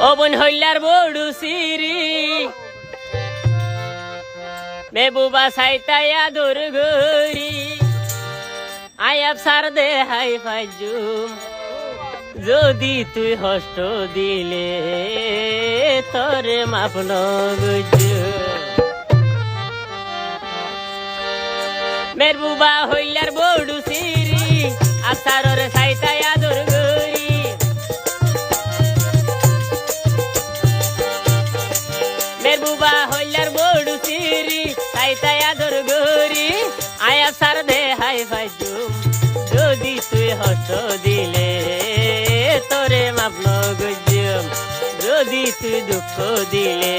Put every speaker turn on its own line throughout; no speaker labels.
অবন হইলার বড়ু সিরি মেবুবা সাইতায়া দুর্গরি আয়াব সার দে high ফাজুম যদি তুই host দিলে, তোরে মাপন মেরবুবা হইলার বড়ু সিরি আসারর সাইতায়া বড়ু সিরি সাইতায়া দুর্গরি আয়া সার দে হাই ফাজুম যদি তুই হষ্ট দিলে, তোরে মাপন গুজুম যদি তুই দুঃখ দিলে,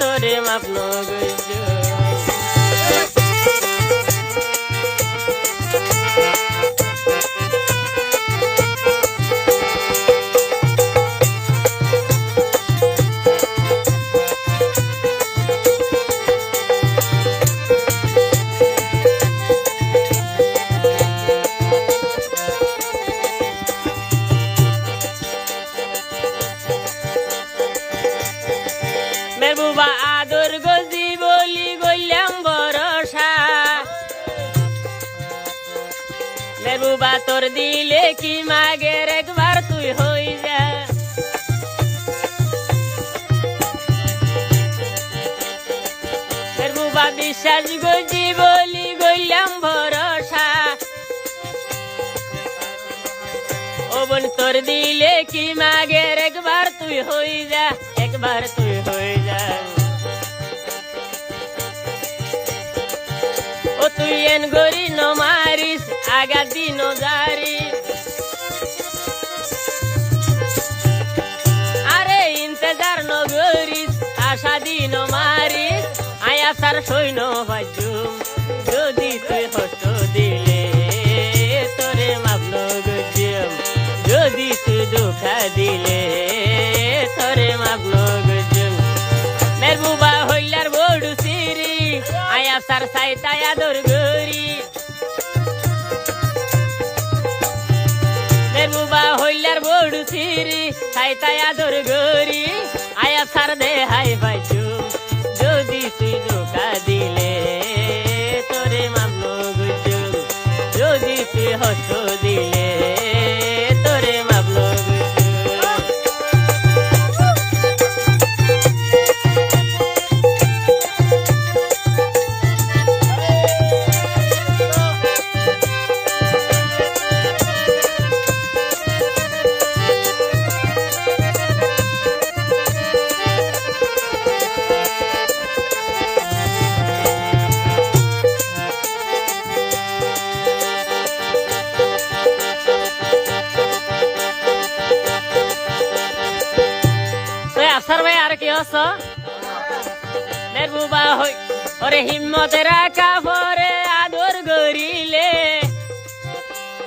তোরে মাপন গুজুম মেরবুবা তোর দিলে কি মাগের একবার তুই হই যা। মেরবুবা বিশ্বাস গজি বলি গইলাম ভরসা। ও বোন তোর দিলে কি মাগের একবার তুই হই যা, একবার তুই হই যা। ও তুই এন গরি ন মারিস আগা দিন জারি। আরে ইন্তজার ন গরিস আশা দিন মারিস। আয়া সার সৈন্য বাজুম, যদি তুই হস্ত দিলে তোরে মাপন গুজুম যদি তুই দুঃখা দিলে তোরে মাপন গুজুম মেরবুবা হইলার বড়ু সিরি আয়া সার সাইতায়া দরগরি। মেরবুবা তাই সাইতায়া দরগরি আয়া সার দে হাই বাজু যদি তুই ধোকা দিলে তোরে মামলো গুজু। যদি তুই হস দিলে আসার ভাই, আর কি হস মেরবুবা হই, ওরে হিম্মতের রাখা পরে আদর গরিলে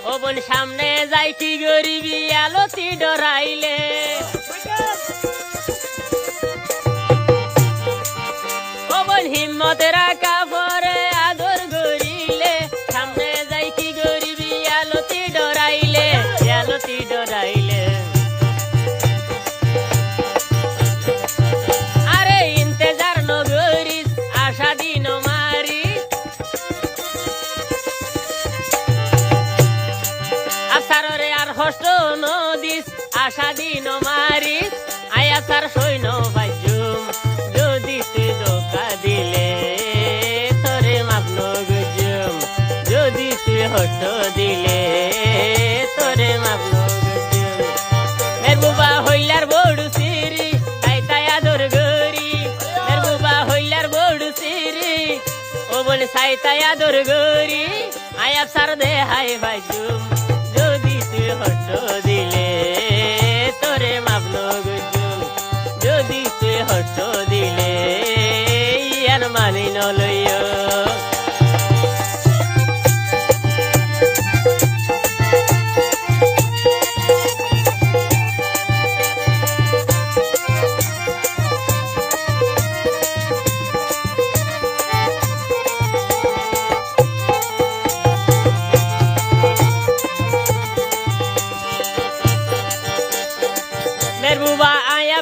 ও বোন, সামনে যাই কি গরিবি আলতি ডরাইলে। ও বোন হিম্মতের রাখা দিন মারিস আয়াসার সৈন্য বাজুম যদি তুই ধোকা দিলে, তোরে মাপন গুজুম। যদি তুই হস্ত দিলে, তোরে মাপন গুজুম। মেরবুবা হইলার বড়ু সিরি তাই তাই আদর গরি মেরবুবা হইলার বড়ু সিরি ও বলে সাই তাই আদর গরি আয়াব সার দে হাই বাজুম జ్ఞానాలయ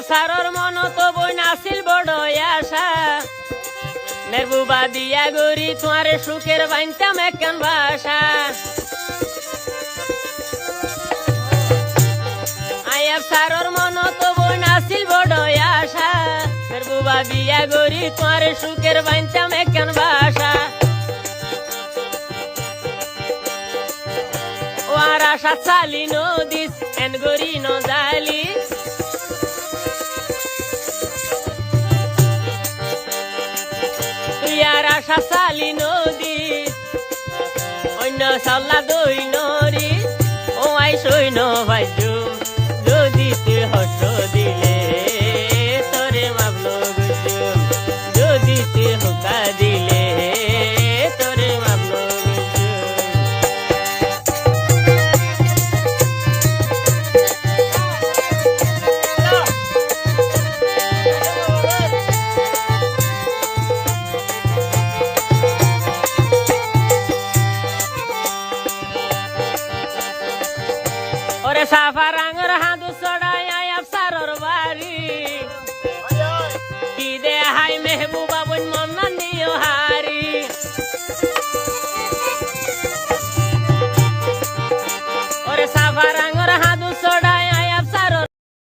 Sarah. মেরবুবা দিয়া গরি তোমার সুখের বাইনতাম একখান বাসা? আয়াব সারর মন তো বই নাছিল বড় আশা। মেরবুবা বিয়া গরি তোমার সুখের বাইনতাম একখান বাসা? ও আর আশা চালি নদিস, এন আর নদী অন্য সাল্লা দই